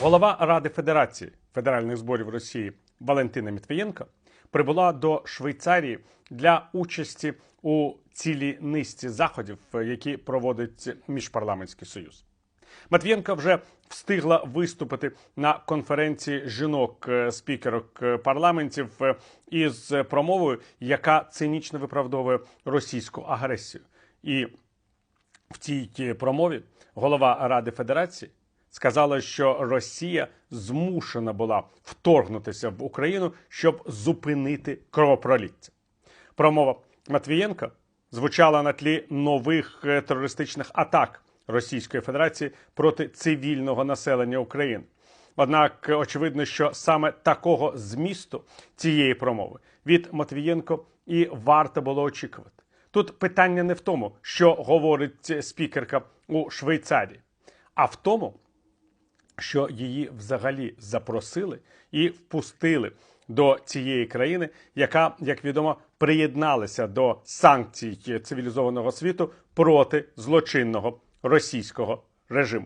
Голова Ради Федерації Федеральних зборів Росії Валентина Мітвієнко прибула до Швейцарії для участі у цілій низці заходів, які проводить міжпарламентський союз. Матвієнко вже встигла виступити на конференції жінок е, спікерок е, парламентів е, із промовою, яка цинічно виправдовує російську агресію. І в цій промові голова Ради Федерації сказала, що Росія змушена була вторгнутися в Україну, щоб зупинити кровопроліття. Промова Матвієнка звучала на тлі нових е, терористичних атак Російської Федерації проти цивільного населення України. Однак е, очевидно, що саме такого змісту цієї промови від Матвієнко і варто було очікувати. Тут питання не в тому, що говорить спікерка у Швейцарії, а в тому, що її взагалі запросили і впустили до цієї країни, яка, як відомо, приєдналася до санкцій цивілізованого світу проти злочинного російського режиму.